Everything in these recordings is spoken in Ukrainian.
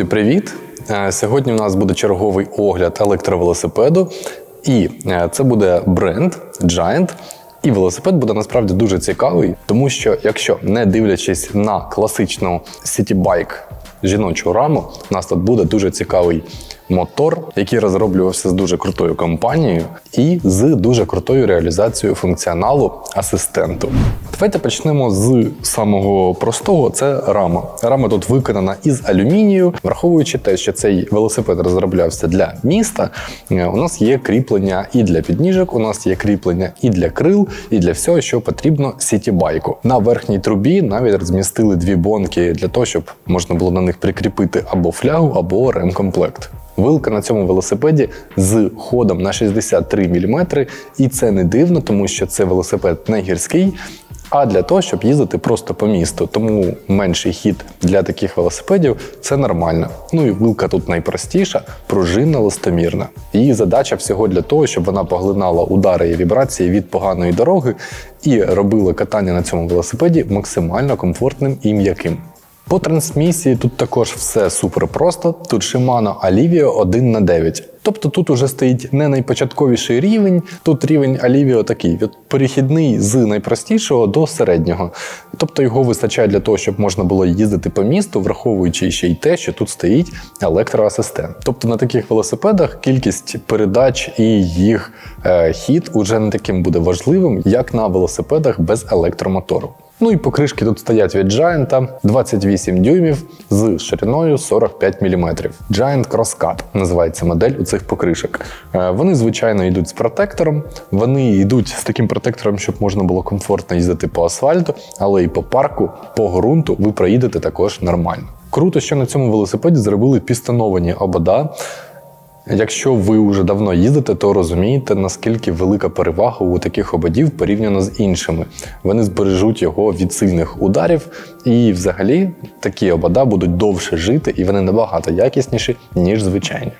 Друзі, привіт! Е, Сьогодні у нас буде черговий огляд електровелосипеду, і е, це буде бренд Giant. І велосипед буде насправді дуже цікавий, тому що якщо не дивлячись на класичну сітібайк жіночу раму, у нас тут буде дуже цікавий мотор, який розроблювався з дуже крутою компанією і з дуже крутою реалізацією функціоналу асистенту. Давайте почнемо з самого простого: це рама. Рама тут виконана із алюмінію, враховуючи те, що цей велосипед розроблявся для міста. е, У нас є кріплення і для підніжок, у нас є кріплення і для крил, і для всього, що потрібно сітібайку. На верхній трубі навіть розмістили дві бонки для того, щоб можна було на них прикріпити або флягу, або ремкомплект. Вилка на цьому велосипеді з ходом на 63 мм, і це не дивно, тому що це велосипед не гірський, а для того, щоб їздити просто по місту. Тому менший хід для таких велосипедів це нормально. Ну і вилка тут найпростіша, пружинна, листомірна. Її задача всього для того, щоб вона поглинала удари і вібрації від поганої дороги і робила катання на цьому велосипеді максимально комфортним і м'яким. По трансмісії тут також все супер просто. Тут Shimano Alivio 1 на 9. Тобто тут уже стоїть не найпочатковіший рівень, тут рівень Alivio такий від перехідний з найпростішого до середнього. Тобто його вистачає для того, щоб можна було їздити по місту, враховуючи ще й те, що тут стоїть електроасистент. Тобто на таких велосипедах кількість передач і їх е, хід уже не таким буде важливим, як на велосипедах без електромотору. Ну і покришки тут стоять від Giant 28 дюймів з шириною 45 мм. Giant Crosscut називається модель у цих покришок. Е, Вони, звичайно, йдуть з протектором. Вони йдуть з таким протектором, щоб можна було комфортно їздити по асфальту, але і по парку, по ґрунту ви проїдете також нормально. Круто, що на цьому велосипеді зробили пістоновані обода. Якщо ви вже давно їздите, то розумієте, наскільки велика перевага у таких ободів порівняно з іншими. Вони збережуть його від сильних ударів, і взагалі такі обода будуть довше жити, і вони набагато якісніші, ніж звичайні.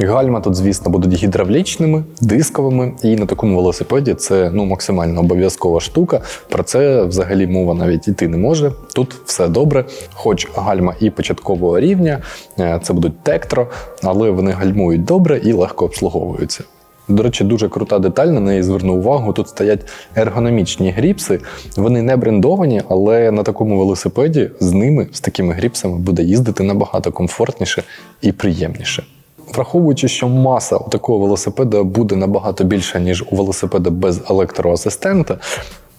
Гальма тут, звісно, будуть гідравлічними, дисковими, і на такому велосипеді це ну, максимально обов'язкова штука. Про це взагалі мова навіть іти не може. Тут все добре, хоч гальма і початкового рівня, е, це будуть тектро, але вони гальмують добре і легко обслуговуються. До речі, дуже крута деталь, на неї зверну увагу. Тут стоять ергономічні гріпси. Вони не брендовані, але на такому велосипеді з ними, з такими гріпсами, буде їздити набагато комфортніше і приємніше. Враховуючи, що маса у такого велосипеда буде набагато більша, ніж у велосипеда без електроасистента,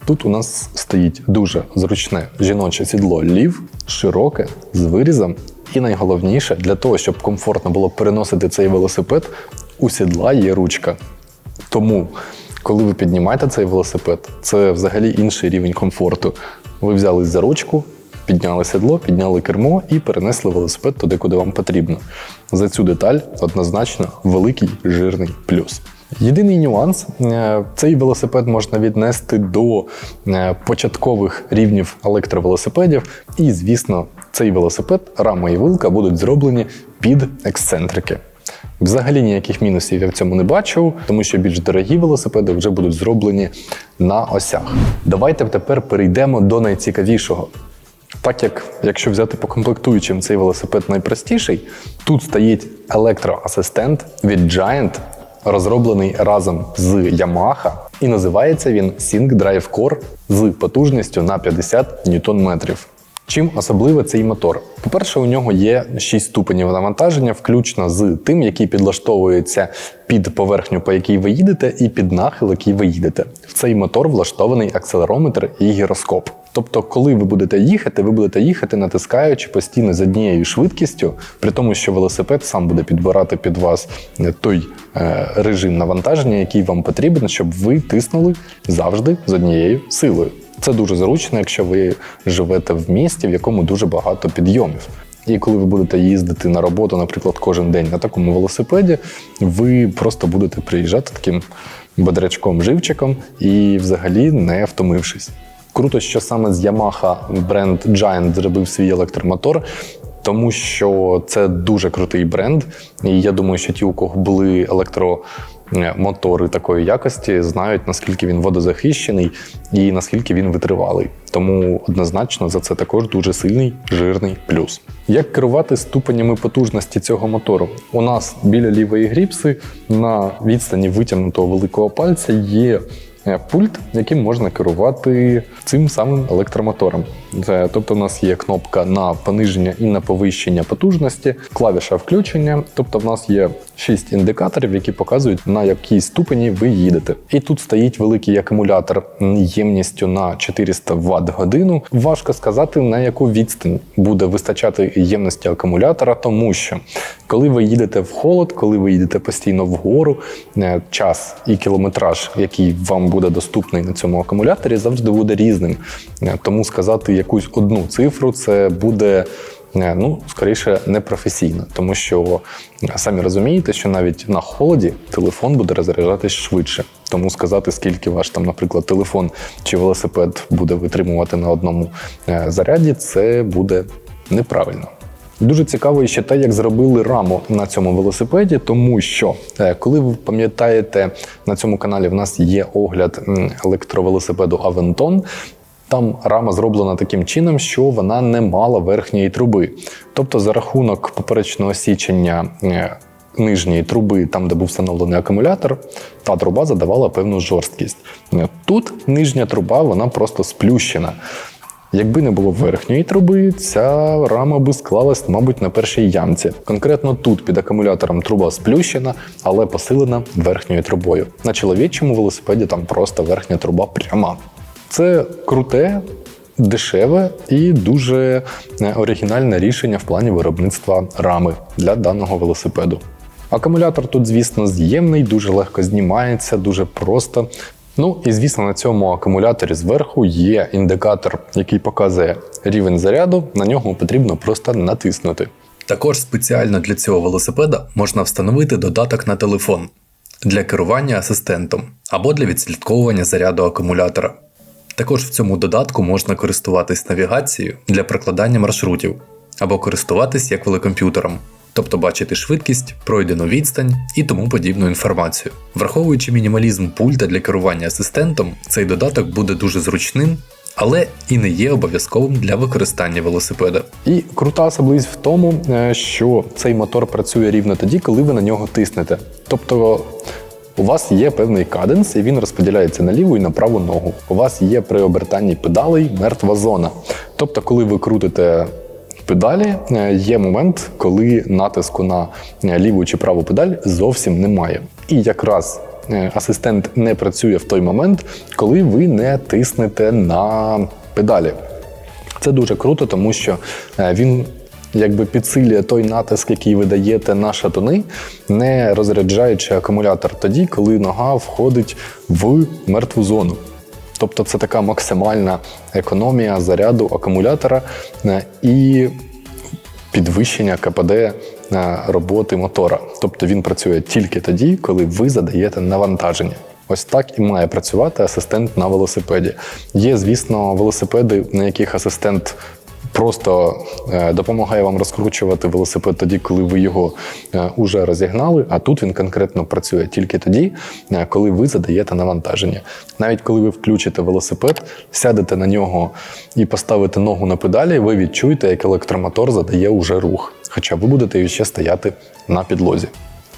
тут у нас стоїть дуже зручне жіноче сідло лів, широке, з вирізом. І найголовніше, для того, щоб комфортно було переносити цей велосипед, у сідла є ручка. Тому, коли ви піднімаєте цей велосипед, це взагалі інший рівень комфорту. Ви взялись за ручку, підняли сідло, підняли кермо і перенесли велосипед туди, куди вам потрібно. За цю деталь однозначно великий жирний плюс. Єдиний нюанс: е, цей велосипед можна віднести до е, початкових рівнів електровелосипедів, і, звісно, цей велосипед, рама і вилка будуть зроблені під ексцентрики. Взагалі ніяких мінусів я в цьому не бачу, тому що більш дорогі велосипеди вже будуть зроблені на осях. Давайте тепер перейдемо до найцікавішого. Так як, якщо взяти по комплектуючим цей велосипед найпростіший, тут стоїть електроасистент від Giant, розроблений разом з Yamaha, і називається він Sync Drive Core з потужністю на 50 ньютон-метрів. Чим особливий цей мотор? По-перше, у нього є 6 ступенів навантаження, включно з тим, який підлаштовується під поверхню, по якій ви їдете, і під нахил, який ви їдете. В цей мотор влаштований акселерометр і гіроскоп. Тобто, коли ви будете їхати, ви будете їхати, натискаючи постійно з однією швидкістю, при тому, що велосипед сам буде підбирати під вас той е, режим навантаження, який вам потрібен, щоб ви тиснули завжди з однією силою. Це дуже зручно, якщо ви живете в місті, в якому дуже багато підйомів. І коли ви будете їздити на роботу, наприклад, кожен день на такому велосипеді, ви просто будете приїжджати таким бодрячком-живчиком і взагалі не втомившись. Круто, що саме з Yamaha бренд Giant зробив свій електромотор, тому що це дуже крутий бренд. І я думаю, що ті, у кого були електро. Мотори такої якості знають, наскільки він водозахищений і наскільки він витривалий. Тому однозначно за це також дуже сильний жирний плюс. Як керувати ступенями потужності цього мотору? У нас біля лівої гріпси на відстані витягнутого великого пальця є пульт, яким можна керувати цим самим електромотором. Тобто, у нас є кнопка на пониження і на повищення потужності, клавіша включення. Тобто, в нас є шість індикаторів, які показують на якій ступені ви їдете. І тут стоїть великий акумулятор ємністю на 400 Вт годину. Важко сказати на яку відстань буде вистачати ємності акумулятора, тому що коли ви їдете в холод, коли ви їдете постійно вгору, е, час і кілометраж, який вам буде доступний на цьому акумуляторі, завжди буде різним. Е, Тому сказати якусь одну цифру це буде. е, Ну, скоріше, непрофесійно, тому що е, самі розумієте, що навіть на холоді телефон буде розряджатись швидше. Тому сказати, скільки ваш там, наприклад, телефон чи велосипед буде витримувати на одному е, заряді, це буде неправильно. Дуже цікаво ще те, як зробили раму на цьому велосипеді, тому що коли ви пам'ятаєте, на цьому каналі в нас є огляд електровелосипеду Aventon, там рама зроблена таким чином, що вона не мала верхньої труби. Тобто, за рахунок поперечного січення е, нижньої труби, там, де був встановлений акумулятор, та труба задавала певну жорсткість. Е, Тут нижня труба вона просто сплющена. Якби не було верхньої труби, ця рама би склалась, мабуть, на першій ямці. Конкретно тут під акумулятором труба сплющена, але посилена верхньою трубою. На чоловічому велосипеді там просто верхня труба пряма. Це круте, дешеве і дуже е, оригінальне рішення в плані виробництва рами для даного велосипеду. Акумулятор тут, звісно, з'ємний, дуже легко знімається, дуже просто. Ну і звісно, на цьому акумуляторі зверху є індикатор, який показує рівень заряду. На нього потрібно просто натиснути. Також спеціально для цього велосипеда можна встановити додаток на телефон для керування асистентом або для відслідковування заряду акумулятора. Також в цьому додатку можна користуватись навігацією для прокладання маршрутів або користуватись як велокомп'ютером, тобто бачити швидкість, пройдену відстань і тому подібну інформацію. Враховуючи мінімалізм пульта для керування асистентом, цей додаток буде дуже зручним, але і не є обов'язковим для використання велосипеда. І крута особливість в тому, е, що цей мотор працює рівно тоді, коли ви на нього тиснете. Тобто у вас є певний каденс, і він розподіляється на ліву і на праву ногу. У вас є при обертанні педалей мертва зона. Тобто, коли ви крутите педалі, е, є момент, коли натиску на е, ліву чи праву педаль зовсім немає. І якраз е, асистент не працює в той момент, коли ви не тиснете на педалі. Це дуже круто, тому що він якби підсилює той натиск, який ви даєте на шатуни, не розряджаючи акумулятор тоді, коли нога входить в мертву зону. Тобто це така максимальна економія заряду акумулятора е, і підвищення КПД е, роботи мотора. Тобто він працює тільки тоді, коли ви задаєте навантаження. Ось так і має працювати асистент на велосипеді. Є, звісно, велосипеди, на яких асистент просто е, допомагає вам розкручувати велосипед тоді, коли ви його е, уже розігнали. А тут він конкретно працює тільки тоді, е, коли ви задаєте навантаження. Навіть коли ви включите велосипед, сядете на нього і поставите ногу на педалі, ви відчуєте, як електромотор задає уже рух. Хоча ви будете ще стояти на підлозі.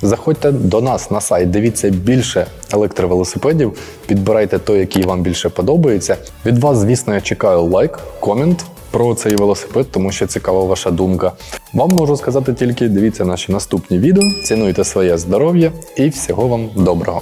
Заходьте до нас на сайт, дивіться більше електровелосипедів, підбирайте той, який вам більше подобається. Від вас, звісно, я чекаю лайк, комент про цей велосипед, тому що цікава ваша думка. Вам можу сказати тільки дивіться наші наступні відео, цінуйте своє здоров'я і всього вам доброго.